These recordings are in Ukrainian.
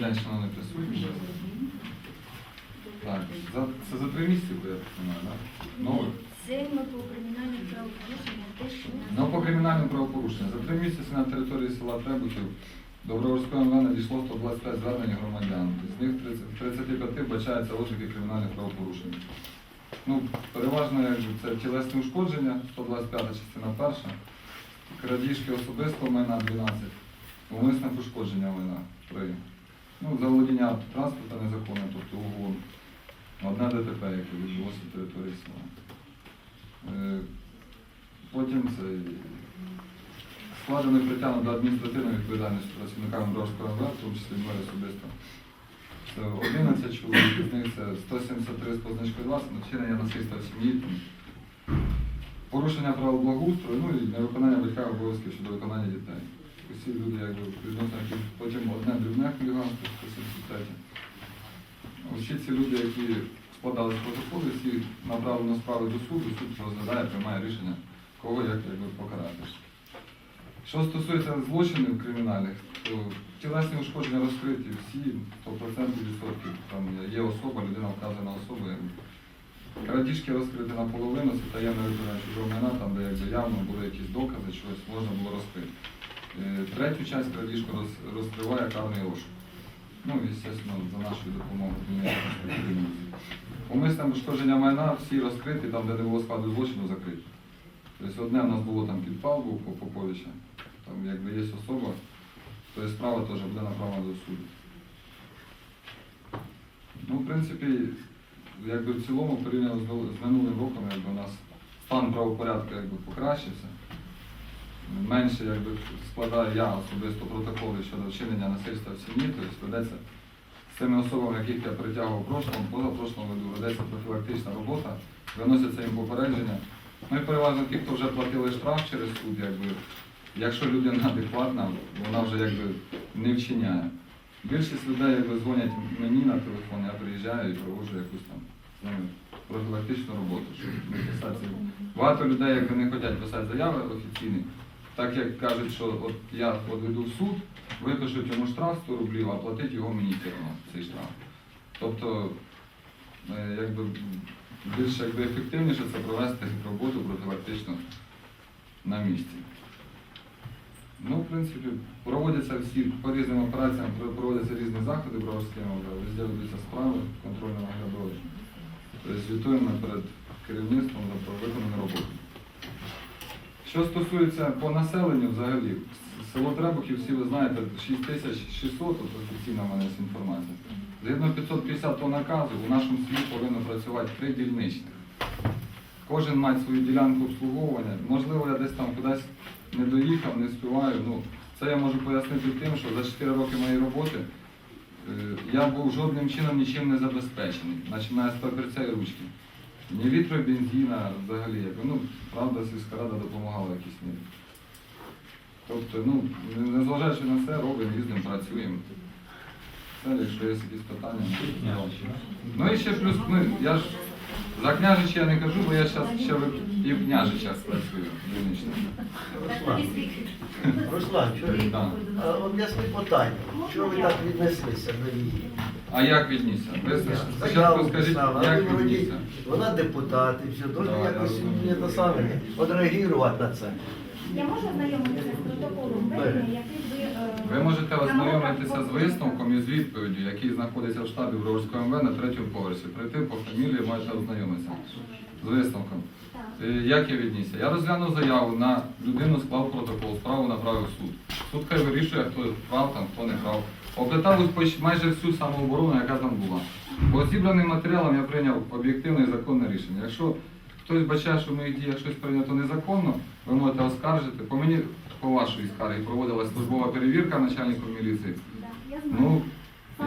день, шановні присутні. Так, за, це за три місяці, бо я так розумію, так? Нових? Це ми по кримінальним правопорушенням, те, що у нас Ну, по кримінальним правопорушенням. За три місяці на території села Требухів до Броварської ОМВ надійшло 125 звернень громадян. З них 30 35 вбачаються ознаки кримінальних правопорушень. Ну, переважно якби, це тілесні ушкодження, 125 частина перша, крадіжки особистого майна 12, умисне пошкодження майна 3. Ну, заволодіння транспорту незаконне, тобто угон. Одне ДТП, яке відбулося на території села. Е, Потім це складено притягнено до адміністративної відповідальності працівниками Бровського МВ, в тому числі мною особисто. Це 11 чоловік, з них це 173 з позначкою 20, вчинення насильства в сім'ї, порушення правил благоустрою, ну і невиконання батьків обов'язків щодо виконання дітей. Усі люди, якби відносно потім одне дрібне хуліганство, 173. Усі ці люди, які складали протоколи, всі направлено справи до суду, суд розглядає, приймає рішення, кого як якби, покарати. Що стосується злочинів кримінальних, то тілесні ушкодження розкриті всі 100% відсотків. Там є особа, людина вказана якби. Крадіжки розкриті наполовину, це таємне виконання чужого майна, там, де якби, явно були якісь докази, чогось можна було розкрити. Е, Третю часть крадіжку роз- розкриває карний розшук. Ну, звісно, за нашою допомогою. Умисне пошкодження майна всі розкриті, там, де не було складу злочину, закриті. Тобто одне в нас було там підпал був по Поповича, там якби є особа, то є справа теж буде направлена до суду. Ну, в принципі, якби в цілому порівняно з минулим роком, якби у нас стан правопорядку якби покращився. Менше якби складаю я особисто протоколи щодо вчинення насильства в сім'ї, тобто ведеться з цими особами, яких я притягував в прошлому, позапрошлому году, ведеться профілактична робота, виносяться їм попередження. Ну і переважно ті, хто вже платили штраф через суд, якби, якщо людина адекватна, вона вже якби не вчиняє. Більшість людей якби, дзвонять мені на телефон, я приїжджаю і проводжу якусь там профілактичну роботу, щоб не писати. Багато людей якби, не хочуть писати заяви офіційні, так як кажуть, що от я от веду в суд, випишуть йому штраф 100 рублів, а платить його мені одно, цей штраф. Тобто, е, якби більш якби, ефективніше це провести роботу профілактично на місці. Ну, в принципі, проводяться всі по різним операціям, проводяться різні заходи бровськими, розділюються справи контрольно-наглядові. Тобто звітуємо перед керівництвом за виконану роботу. Що стосується по населенню взагалі, село Требухів, всі ви знаєте, 6600, от офіційна в мене інформація. Згідно 550 наказу, у нашому селі повинно працювати три дільничних. Кожен має свою ділянку обслуговування. Можливо, я десь там кудись не доїхав, не співаю. Ну, це я можу пояснити тим, що за 4 роки моєї роботи е, я був жодним чином нічим не забезпечений, починає з папірця і ручки. Ні вітру, бензина взагалі. якби, Ну, правда, сільська рада допомагала в якійсь мірі. Тобто, ну, незважаючи на це, робимо, їздимо, працюємо. Це, якщо є якісь питання. Ну і ще плюс, ну, я ж за княжича я не кажу, бо я зараз ще в- і в княжичах працюю. Руслан, чоловік, Так. об'ясни питання. Чого ви так віднеслися до її? А як віднісся? Ви спочатку скажіть, як віднісся? вона депутат і все, дуже Так, я якось розумію. не те саме відреагувати на це. Я можу ознайомитися з протоколом ведення, який ви... е, Ви можете ознайомитися з висновком і з відповіддю, який знаходиться в штабі Броварського МВ на третьому поверсі. Прийти по фамілії можете ознайомитися з висновком. Так. Е, Як я віднісся? Я розглянув заяву на людину, склав протокол, справу направив в суд. Суд хай вирішує, хто прав там, хто не прав. Опитав майже всю самооборону, яка там була. По зібраним матеріалам я прийняв об'єктивне і законне рішення. Якщо хтось бачає, що в моїх діях щось прийнято незаконно, ви можете оскаржити. По мені, по вашій скаргі, проводилась службова перевірка начальником міліції. Да, я знаю. Ну,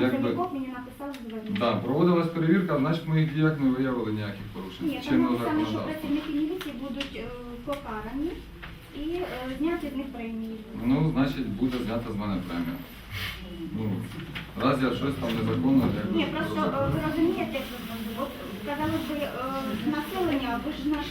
якби- мені написав звернення. Да, проводилась перевірка, значить в моїх діях не виявили ніяких порушень. Ні, тому саме, що працівники міліції будуть е, покарані і е, зняті з них премії. Ну, значить, буде знята з мене премія. Ну, раз я щось там незаконно, якби... Ні, просто е, ви розумієте, от казали би е, населення, ви ж наш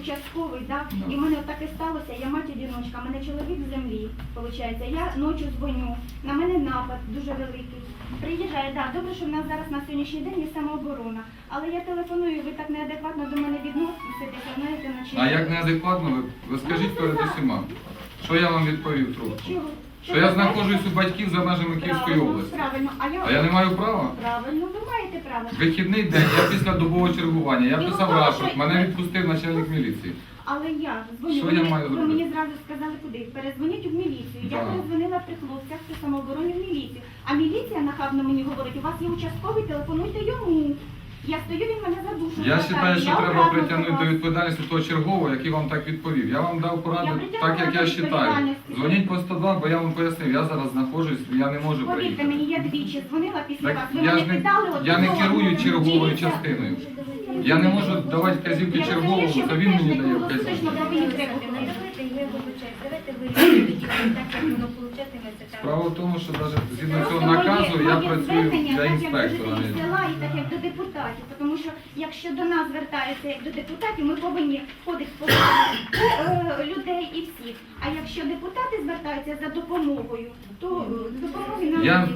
участковий, да? Да. і в мене таке сталося, я мать одиночка, в мене чоловік в землі, виходить. Я ночі дзвоню, на мене напад дуже великий. Приїжджає, да, добре, що в нас зараз на сьогоднішній день є самооборона. Але я телефоную, ви так неадекватно до мене відноситеся, знаєте, наче... А як неадекватно, ви, ви скажіть перед усіма, що я вам відповів трубку? Чого? Що я знаходжусь у батьків за межами Київської Правильно, області. Правильно, а я... А я не маю права? Правильно, ви маєте право. Вихідний день, я після добового чергування, я писав ви рапорт, мене відпустив начальник міліції. Але я дзвоню, Що ви, я мені- маю ви зробити? мені зразу сказали куди. Перезвоніть в міліцію. Я Да. перезвонила при хлопцях при самообороні в міліцію. А міліція нахабно мені говорить, у вас є участковий, телефонуйте йому. Я стою, він мене за. Я вважаю, що треба притягнути до відповідальності того чергового, який вам так відповів. Я вам дав пораду Я так, як я до вважаю. відповідальності. Дзвоніть по 102, бо я вам пояснив, я зараз знаходжусь, я не можу Повірте приїхати. мені, я двічі дзвонила після Так вас. Ви я мене ж не, питали, от я не того, керую ну, черговою дивіться. частиною. Я не можу давати вказівки Я черговому, що це ви він мені не дає круглосуточно вказівки вибачаю, давайте вирішимо тоді так, як воно получатиметься. там. Справа в тому, що навіть згідно цього наказу я працюю для як інспектора. жителів села і так як до депутатів. Тому що якщо до нас звертаються як до депутатів, ми повинні входити повагу е, людей і всіх. А якщо депутати звертаються за допомогою, то е, допомоги нам Я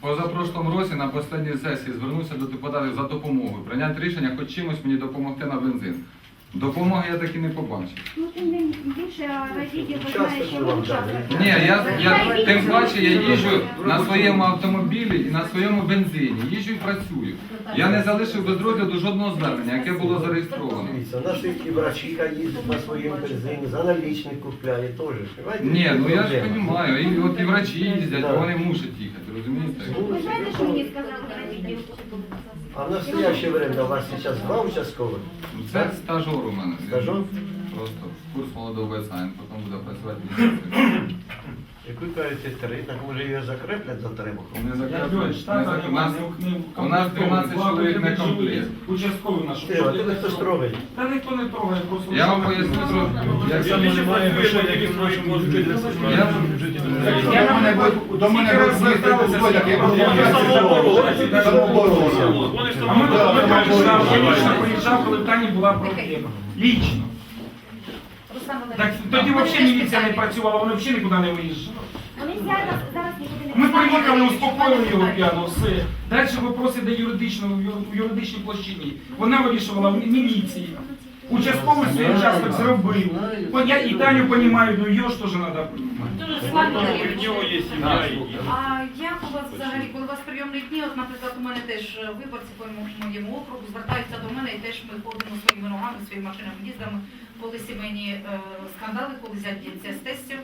позапрошлому році на останній сесії звернувся до депутатів за допомогою. Прийняти рішення, хоч чимось мені допомогти на бензин. Допомоги я так і не побачив. Ну тим не більше радіді ви знаєте, що вам Ні, я, я тим паче я їжджу на своєму автомобілі і на своєму бензині. Їжджу і працюю. Я не залишив без розгляду жодного звернення, яке було зареєстровано. Дивіться, нас і врачіка їздить на своєму бензині, за налічник купляє теж. Понимаєте, Ні, ну я ж розумію, і от і врачі їздять, бо вони мусять їхати, розумієте? Ви знаєте, що мені сказали радіді? А в настоящее время у вас сейчас два участковых? Це стажер у мене. Стажер? Просто курс молодого бойця, він потім буде працювати місяць. Як ви кажете, три, так може її закреплять за три боку? Не Не штат У нас, у нас 12 чоловік не комплект. Участковий наш. Ти, а тебе хтось трогає? Та ніхто не трогає, просто... Я вам поясню, що Я я, немає грошей, як і в нашому бюджеті. я, Я до мене будуть- до мене будуть звертатися, ми приїжджав, коли в Тані була проблема. Лічно. Так тоді взагалі міліція не працювала, вони взагалі нікуди не виїжджали. Ми приїхали, успокоїли його п'яно, все. Далі вопроси до юридичного, в юр- в юридичній площині. Вона вирішувала в міліції. Участковий свой участок зробив. Бо Я Італію Таню розумію, ну його ж теж треба. Дуже складно. А як у вас взагалі, коли у вас прийомні дні, от, наприклад, у мене теж е, виборці по моєму округу звертаються до мене і теж ми ходимо своїми ногами, своїми машинами, їздами, коли сімейні е, скандали, коли взяти дітей з тестів,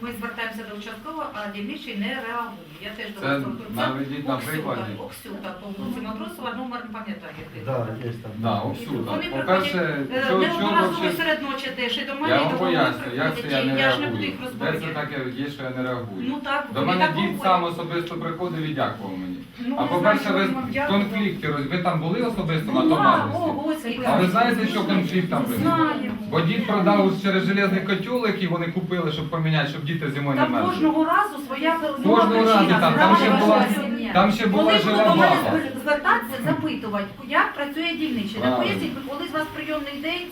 ми звертаємося до участкового, а дільничий не реагує. Я теж до Це вас наведіть на Оксюта, прикладі. Оксюта, по вулиці Матросова, номер не пам'ятаю, який. Да, там. Да. Вони По-перше, приходять, е, чого чого одноразово вообще- серед ночі теж і до мене, Я і вам до голови поясню, як це я не приходять, і я ж не буду реагую. їх Де це таке є, що я не реагую? Ну так, До вони мене так дід говорять. сам особисто приходив і дякував мені. Ну, А по-перше, ви конфлікті, роз- ви там були особисто на Ну, скільки А ви знаєте, що конфлікт там виник? Знаємо. Бо дід продав через железний котел, який вони купили, щоб поміняти, щоб діти зимою не Там мерзли. кожного разу своя Кожного разу там, там ще була, там ще була Коли жила будуть до мене баба. звертатися, запитувати, як працює дільничий. Так Правильно. поясніть, коли з вас прийомний день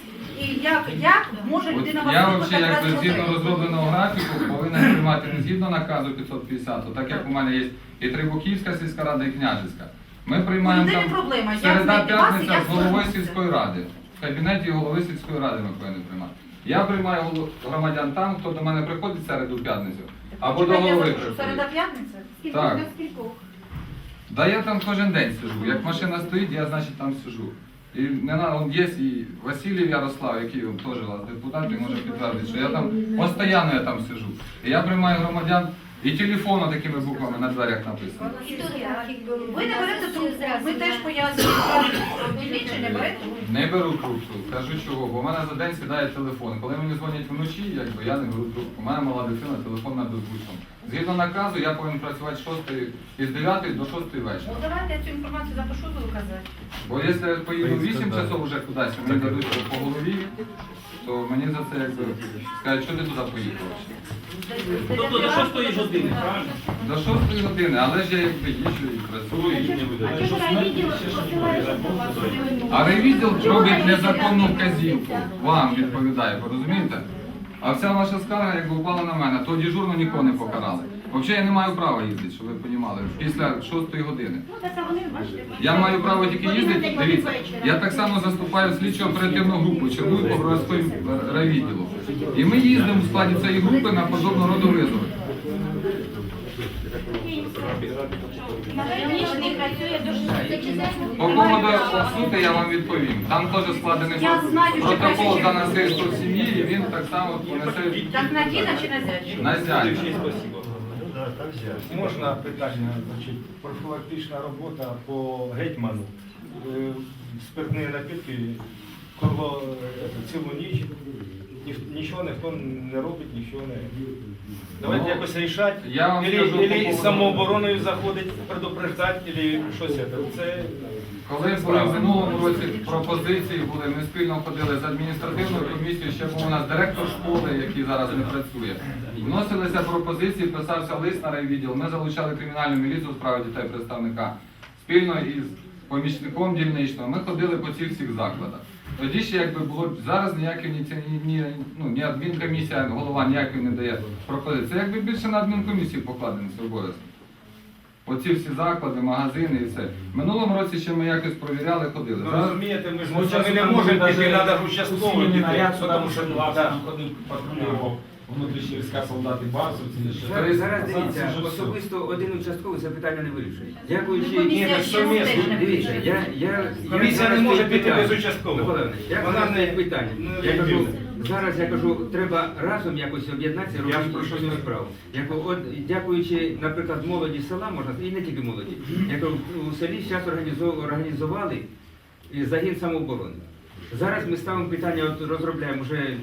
і як, як може От людина вас я викликати взагалі якби згідно розробленого графіку повинен приймати не згідно наказу 550, так як у мене є і Трибухівська сільська рада, і Княжицька. Ми приймаємо там проблема? Середа п'ятниця з головою сільської ради. В кабінеті голови сільської ради ми повинні приймати. Я приймаю громадян там, хто до мене приходить середу п'ятницю, або до голови Середа п'ятниця? Скільки Так. скількох? Да я там кожен день сижу. Як машина стоїть, я значить там сижу. І не на он є і Василій Ярослав, який он теж депутат, і може підтвердити, що я там постійно я там сижу. І я приймаю громадян і телефону такими буквами на дверях написано. Ви не берете трубку, ми теж пояснюємо, що не берете трубку. Не беру трубку, кажу чого, бо в мене за день сідає телефон. Коли мені дзвонять вночі, якби я не беру трубку. У мене мала дитина, телефон над беззвучним. Згідно наказу, я повинен працювати з 6, із 9 до 6 вечора. Ну давайте я цю інформацію запишу, буду казати. Бо якщо я поїду 8 часов вже кудись, мені дадуть по голові, то мені за це якби скажуть, що ти туди поїхав. Тобто до 6 години, правильно? До 6 години, але ж я якби їжджу і працюю. А чого райвідділ посилається до вас? А райвідділ робить незаконну вказівку. Вам відповідає, ви розумієте? А вся ваша скарга, якби упала на мене, то дежурно нікого не покарали. Взагалі я не маю права їздити, щоб ви розуміли, після 6 години. Ну, Я маю право тільки їздити. Дивіться, я так само заступаю в слідчо оперативну групу Чернуй по городської райвідділу. І ми їздимо в складі цієї групи на подобного роду визови. На північний працює до 6 По поводу суду я вам відповім. Там теж складений Я знаю, що протокол краще, за чим- насильство в сім'ї, і він так само понесе Так на Діна чи на зять? на зять. Да, там взяти. Можна питання, значить, профілактична робота по гетьману. Е, Спиртні напитки, корло е, цілу ніч, ні- нічого ніхто не робить, нічого не. Давайте Ну, якось рішати. я вам Ілі- скажу ілі самообороною заходить, предупреждати, або щось. це. Це Коли були в минулому році пропозиції були, ми спільно ходили з адміністративною комісією, ще був у нас директор школи, який зараз не працює. Вносилися пропозиції, писався лист на райвідділ. Ми залучали кримінальну міліцію у справі дітей представника спільно із помічником дільничного. Ми ходили по цих всіх закладах. Тоді ще якби було зараз ніякої ні, ні, ні, ну, ні адмінкомісія, голова ніякої не дає пропозиції. Це якби більше на адмінкомісію покладені це обов'язки. Оці всі заклади, магазини і все. Минулому році ще ми якось провіряли, ходили. Ну, Зараз розумієте, ми ж Ну, ми не можемо піти, треба участково піти, тому що власне, ходить там патрулював внутрішні війська солдати базу. ці ще. Зараз, зараз дивіться, особисто один участковий це питання не вирішує. Дякуючи Ні, ще це совмісно. Дивіться, я, я, я Комісія зараз не може стоїть піти питання. без участкового. Микола Іванович, я Вона зараз не- питання. ну, Я кажу, зараз я кажу, треба разом якось об'єднатися, робити про що спільну не- справу. Я кажу, от дякуючи, наприклад, молоді села, можна і не тільки молоді. Я кажу, у селі зараз організували е, загін самооборони. Зараз ми ставимо питання, от розробляємо вже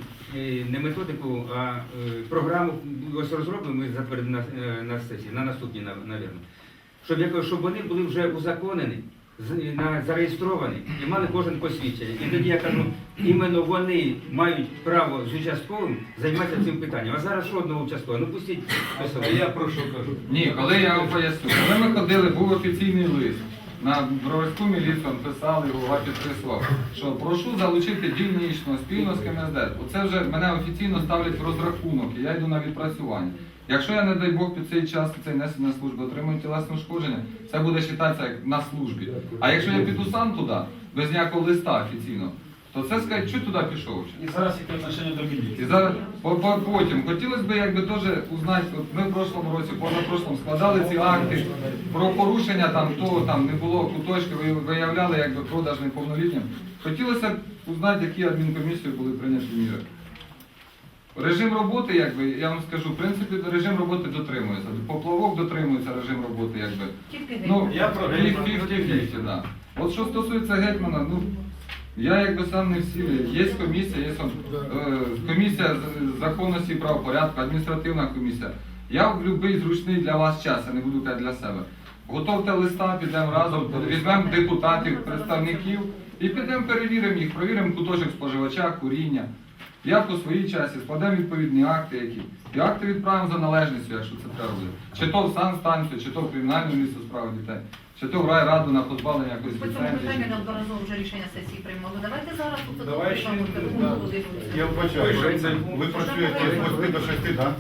не методику, а е, програму. Ось розробимо ми заперед на, е, на сесії, на наступній, навірно. Щоб, щоб вони були вже узаконені, зареєстровані і мали кожен посвідчення. І тоді я кажу, іменно вони мають право з участковим займатися цим питанням. А зараз що одного участкового? Ну пустіть А я про що кажу? ні, коли я вам поясню, коли ми ходили, був офіційний лист. На броварську міліцію писали, голова підписував, що прошу залучити дільничного спільно з КМСД. Оце вже мене офіційно ставлять в розрахунок, і я йду на відпрацювання. Якщо я, не дай Бог, під цей час цей несення служби отримую тілесне ушкодження, це буде вважатися як на службі. А якщо я піду сам туди, без ніякого листа офіційно, то це скажуть, що туди пішов? І зараз яке отношення до І міліції. зараз по- по- потім хотілося б якби теж узнати, от ми в прошлому році, позапрошлому складали ці акти про порушення там того там не було куточки, ви- виявляли якби продаж неповнолітнім. Хотілося б узнати, які адмінкомісії були прийняті міри. Режим роботи, якби, я вам скажу, в принципі, режим роботи дотримується. Поплавок дотримується режим роботи, якби. Тільки Ну, Я про гетьмана. 50-50, да. От що стосується гетьмана, ну я якби сам не в силі. Є комісія, є сам- е, комісія законності і правопорядку, адміністративна комісія. Я в будь-який зручний для вас час, я не буду казати для себе. Готовте листа, підемо разом, візьмемо депутатів, представників і підемо перевіримо їх, провіримо куточок споживача, куріння. Я по своїй часі складемо відповідні акти, які. І акти відправимо за належністю, якщо це треба робити. Чи то в санстанцію, чи то в кримінальну місце справ дітей, чи то в райраду на позбавлення якоїсь По цьому ліцензії. питанню неодноразово вже рішення сесії приймали. Давайте зараз тут Давай ще, да. Я вбачаю, ви працюєте з 8 до 6, так?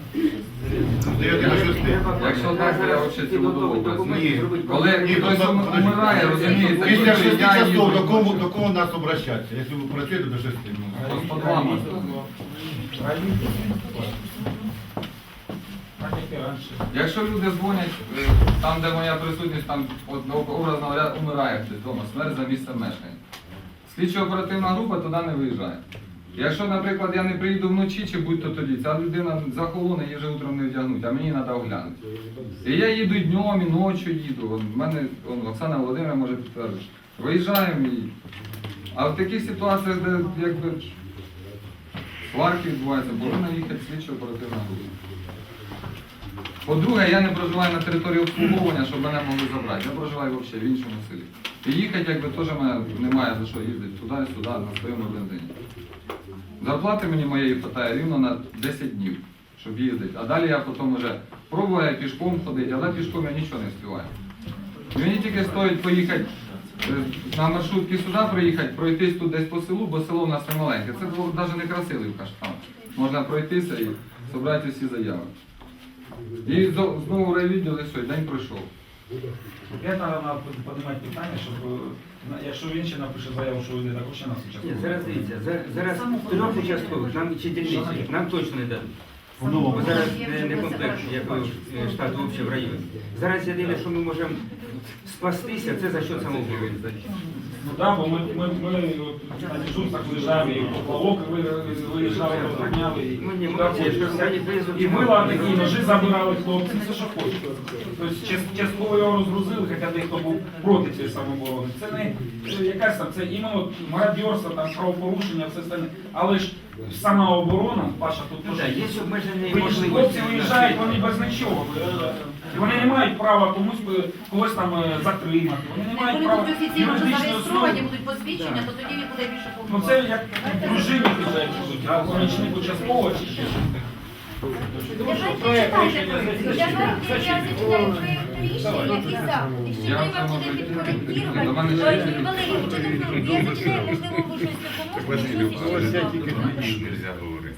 З 9 до 6. Якщо так, то я взагалі цілодобово працюю. Ні. Коли Ні, хтось ну, ум- умирає, розумієте, Після то 6 я часов їду. до кого, до кого нас обращатися, якщо ви працюєте до 6? То з подвалу. Так як і раніше. Якщо люди дзвонять, е, там, де моя присутність, там образно говоря, умирає вдома, смерть за місцем мешкання. Слідчо-оперативна група туди не виїжджає. Якщо, наприклад, я не приїду вночі чи будь-то тоді, ця людина захолоне, її вже утром не вдягнуть, а мені треба оглянути. І я їду днем, і ночі їду. В мене он, Оксана Володимирівна може підтвердити. Виїжджаємо і. А в таких ситуаціях, де якби сварки відбуваються, повинна їхати слідчо оперативна група. По-друге, я не проживаю на території обслуговування, щоб мене могли забрати. Я проживаю взагалі в іншому селі. І їхати якби теж немає за що їздити туди і сюди на своєму бензині. Зарплати мені моєї вистачає рівно на 10 днів, щоб їздити. А далі я потім вже пробую пішком ходити, але пішком я нічого не співаю. Мені тільки стоїть поїхати е, на маршрутці сюди приїхати, пройтись тут десь по селу, бо село в нас не маленьке. Це навіть не красивий каштан. Можна пройтися і зібрати всі заяви. І знову райвідділ і все, день пройшов. Я треба піднімати питання, щоб е, на- якщо він ще напише заяву, що вони не також ще нас Ні, зараз дивіться, за- зараз трьох участкових, нам чи дільниці, нам точно не дадуть. В новому. Зараз не, не комплект, як е, штат взагалі в районі. Зараз єдине, що ми можемо спастися, це за що самооборони. Ну так, бо ми, ми, ми от на дежурствах виїжджаємо, і поплавок ви- виїжджали, розганяли, і, Ми не і мила такі, і ножі забирали хлопці, все що хочуть. Тобто част- частково його розгрузили, хоча дехто був проти цієї самооборони. Це не якась там, це іменно мародерство, там, правопорушення, все остальне. Але ж сама оборона, Паша, тут Ну теж так, є обмежені можливості. Хлопці виїжджають, вони без нічого. Вони не мають права комусь би- когось там е, затримати. Вони не мають вони права будуть офіційно зареєстровані, будуть посвідчення, то тоді буде більше Ну це як дружині будуть, а помічник участково чи ще щось таке. Тому що Давайте я зачитаю проєкт рішення, який за. Треба це буде підкоректувати, то Юрій Валерійович, я зачитаю, можливо, ви щось допоможете.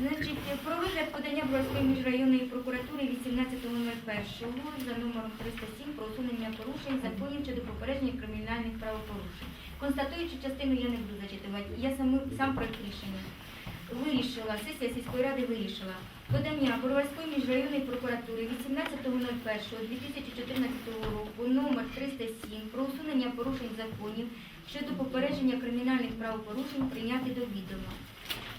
Значить, про розгляд подання Бровської міжрайонної прокуратури 18.01 за номером 307 про усунення порушень законів щодо попередження кримінальних правопорушень. Констатуючи частину, я не буду зачитувати, я сам, сам проект рішення. Вирішила, сесія сільської ради вирішила подання Бороварської міжрайонної прокуратури 18.01.2014 року номер 307 про усунення порушень законів щодо попередження кримінальних правопорушень прийняти до відома.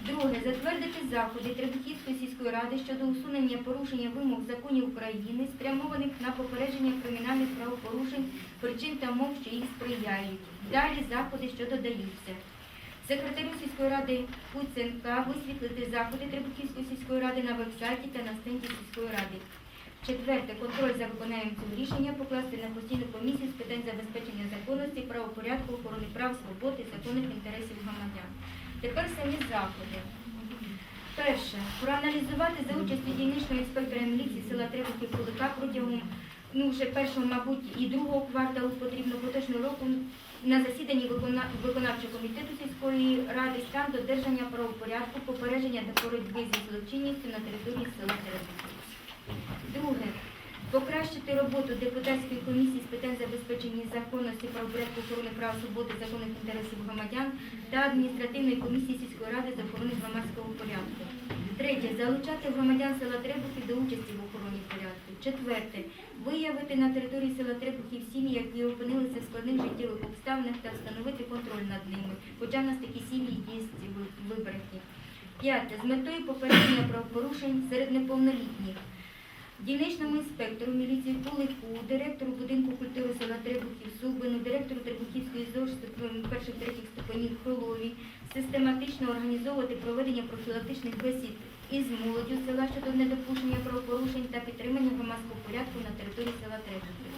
Друге, затвердити заходи Требухівської сільської ради щодо усунення порушення вимог законів України, спрямованих на попередження кримінальних правопорушень, причин та мов, що їх сприяють. Далі заходи, що додаються. Секретарю сільської ради Куценка висвітлити заходи Требухівської сільської ради на вебсайті та на стенді сільської ради. Четверте, контроль за виконанням рішення покласти на постійну комісію з питань забезпечення законності, правопорядку, охорони прав, свободи, законних інтересів громадян. Тепер самі заходи. Перше, проаналізувати за участю дільничного інспектора міліції села Требухів Кулика протягом ну, вже першого, мабуть, і другого кварталу потрібно поточного року на засіданні виконавчого комітету сільської ради стан додержання правопорядку, попередження та боротьби зі злочинністю на території села Требухів. Друге. Покращити роботу депутатської комісії з питань забезпечення законності, правопорядку охорони прав, свободи, законних інтересів громадян та адміністративної комісії сільської ради з охорони громадського порядку. Третє. Залучати громадян села Требухи до участі в охороні порядку. Четверте. Виявити на території села Требухів сім'ї, які опинилися в складних життєвих обставинах та встановити контроль над ними, хоча в нас такі сім'ї є ви- вибрані. П'яте. З метою попередження правопорушень серед неповнолітніх. Дільничному інспектору міліції Кулику, директору будинку культури села Требухів Субину, директору Требухівської ЗОЖ перших третіх ступенів Хролові систематично організовувати проведення профілактичних бесід із молоддю села щодо недопущення правопорушень та підтримання громадського порядку на території села Требухів.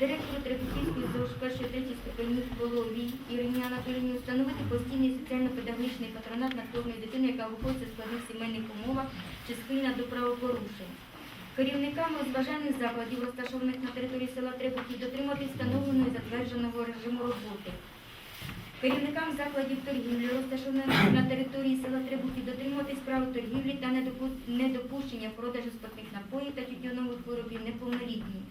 Директору Требухівської ЗОЖ першої третіх ступенів Хроловій Ірині Анатолійовні встановити постійний соціально-педагогічний патронат над кожною дитиною, яка виходить зі складних сімейних умовах чи схильна до правопорушень. Керівниками розважальних закладів, розташованих на території села Требухів, дотримати встановленого і затвердженого режиму роботи. Керівникам закладів торгівлі, розташованих на території села Требухів, дотримуватись прав торгівлі та недопущення продажу спиртних напоїв та тютюнових виробів неповнолітнім.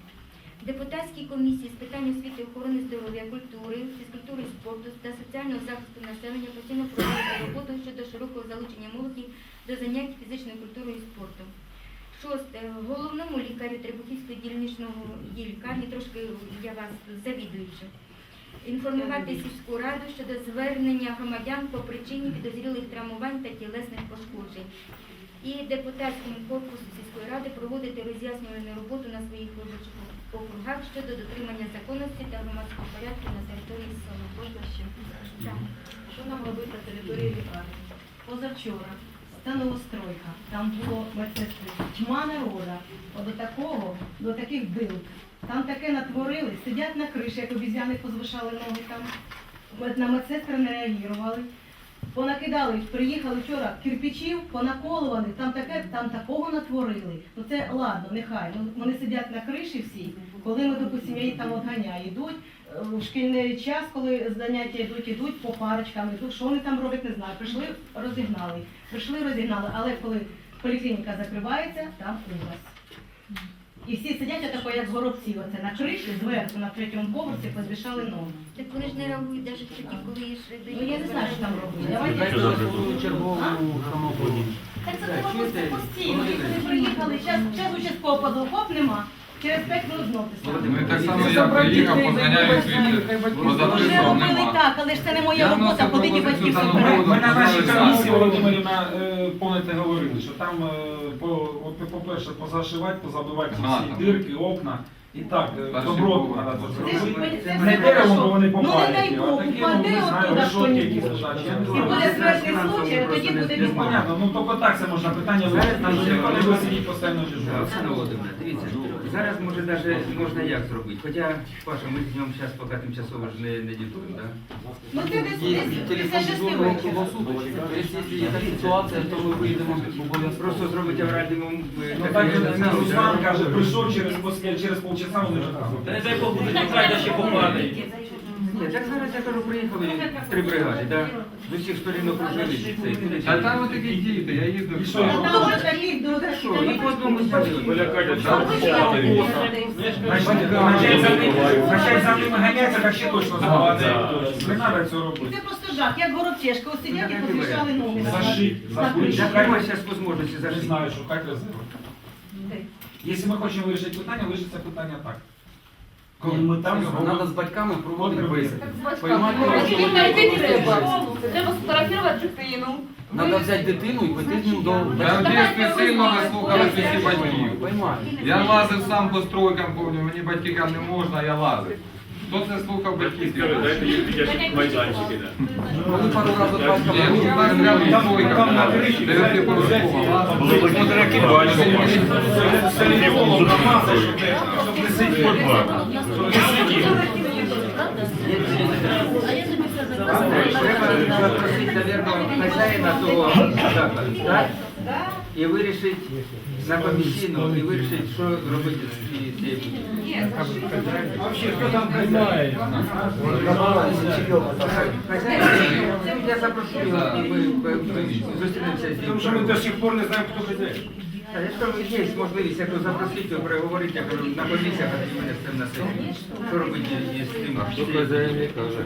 Депутатській комісії з питань освіти, охорони здоров'я, культури, фізкультури, спорту та соціального захисту населення постійно проводити роботу щодо широкого залучення молоді до занять фізичною культурою і спортом. Шосте. Головному лікарю Требухівської дільничного її лікарні, трошки я вас завідуючи, інформувати сільську раду щодо звернення громадян по причині підозрілих травмувань та тілесних пошкоджень. І депутатському корпусу сільської ради проводити роз'яснювальну роботу на своїх виборчих округах щодо дотримання законності та громадського порядку на території села. Що нам робити на території лікарні? Позавчора Це новостройка. Там було медсестри. Тьма народа. От до такого, до таких бил. Там таке натворили, сидять на криші, як обіз'яни позвишали ноги там. На медсестри не реагували. Понакидали, приїхали вчора кирпичів, понаколували, там таке, там такого натворили. Ну це ладно, нехай. Ну вони сидять на криші всі. Коли ми, допустимо, я їх там отганяю, йдуть е, в шкільний час, коли заняття йдуть, ідуть по парочкам, ідуть, що вони там роблять, не знаю. Прийшли, розігнали. Прийшли, розігнали, але коли поліклініка закривається, там ужас. І всі сидять отако, як горобці, оце на криші, зверху, на третьому поверсі, позвішали ноги. Так вони ж не реагують навіть тоді, коли є ж Ну я не знаю, що там робити. Давайте чергову. Так це було постійно. Вони приїхали, час, час участкового подолкоп нема, через 5 минут знов ти сам. Ну і так само я приїхав, позганяю звідти, Вже робили нема. так, але ж це не моя Я робота, вносив ходити пропозицію собирати. Ми на нашій комісії. Володимирівна, е, помните, говорили, що там, е, по- от, по-перше, позашивати, позабивати ці А, всі дирки, окна. І так, е, Перший добротно треба це ж зробити. це Не все деревом, бо вони Ну не попають, дай а Бог, такі, ну, упаде не знаю, я не І знаю. буде смертний случай, тоді буде Ну, понятно, ну тільки так це можна питання вирішити, ніхто не буде сидіти постійно дежурити. Дивіться, зараз може даже можна як зробити. Хоча, Паша, ми з ним зараз поки тимчасово ж не, не дітуємо, да? Ну це десь десь після шести вечора. Просто зробити авральний момент. Ну так Руслан каже, прийшов через, пос- через полчаса, вони вже там. Ні, так зараз я кажу, приїхали три бригади, да? З усіх сторін окружили. туди там такі діти, я їздив. І що. А Що, і по одному звалили. Начать за ними- ганяться, так ще точно забагато. Не треба цього робити. Це просто жах, як горобчешка, ось сидять і підвішали ноги. Зашить. Так немає зараз можливості Не зажити. знаю, шукати резерв. Якщо ми хочемо вирішити питання, вирішиться питання так. Коли ми там Надо з батьками проводити бесіди. Треба сфотографувати дитину. Надо взяти дитину і піти з ним до Я в дитинстві сильно не слухали всі батьків. Я лазив сам по стройкам, пам'ятаю, мені батьки кажуть, не можна, я лазив. Хто це слухав батьків? Коли пару разів Я батька криші Дев'ятиповерхова лазив. Треба запросити, мабуть, хазяїна того закладу, так? І вирішити на комісійну, і вирішити, що робити з цією цією. Вообще, хто там приймає? Хазяїн, я запрошу його, і ми ми- ми зустрінемося з Тому що ми ним. до сих пор не знаємо, хто хазяїн. Та Я ж кажу, є можливість, якщо запросити, то переговорити, я кажу, на комісіях, а тоді мене з цим на сесії. Що робити із тим? Хто хазяїн, каже.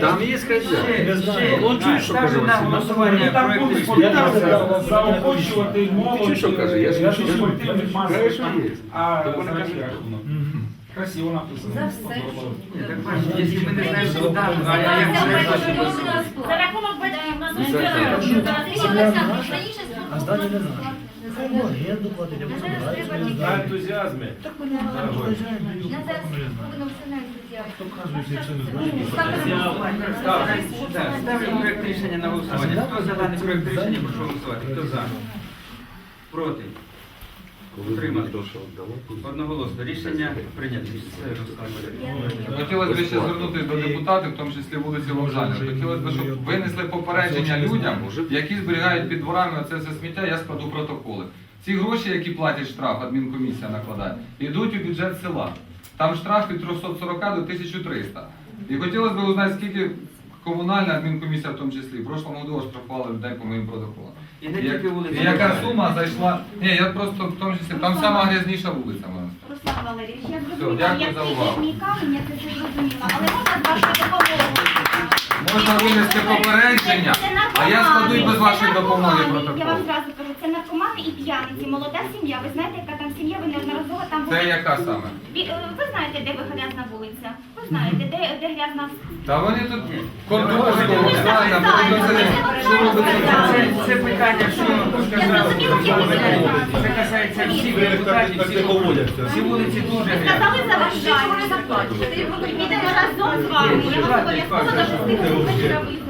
Там є хазяїн. Там проєкту будуть рішення. спортивні, заохочувати молодь. що каже? Я ж не що. Як воно? Красиво написано. За все. Так бачите, якщо ми не знаємо, що дати, а я як За рахунок батьків нас не А здання не знаю. На ентузіазмі. Я зараз повинна все на ентузіазм. Так, ставлю проєкт рішення на голосування. Хто за даний проєкт рішення, прошу голосувати. Хто за? Проти? Утримати. Одноголосно. Рішення прийнято. Хотілося б ще звернутися до депутатів, в тому числі вулиці Вокзальної. Хотілося б, щоб винесли попередження людям, які зберігають під дворами оце все сміття, я складу протоколи. Ці гроші, які платять штраф, адмінкомісія накладає, йдуть у бюджет села. Там штраф від 340 до 1300. І хотілося б узнати, скільки комунальна адмінкомісія в тому числі. В прошлому году оштрафували людей по моїм протоколам. І не І як- тільки вулиця. і яка сума зайшла? Ні, я просто в тому числі, там сама грязніша вулиця. можна сказати. Руслан Валерійович, я зрозуміла, дякую як за ти увагу. мій камінь, я це все зрозуміла. Але можна з вашою допомогою? Можна винести попередження, а я складу і без вашої допомоги наркомани. Я вам протокол. зразу кажу, це це наркомани і п'яниці, молода сім'я. Ви знаєте, яка там сім'я, ви неодноразово там були. Це яка саме? Ві- е, Ви знаєте, де ви грязна вулиця? Ви знаєте, де, де грязна Та вони тут контрольно, правильно, що робиться? Це, це питання, що це касається всіх депутатів, всіх всі вулиці дуже Сказали грязні. заважають. Підемо разом з вами. Я вас обов'язково до шести вечора вийду.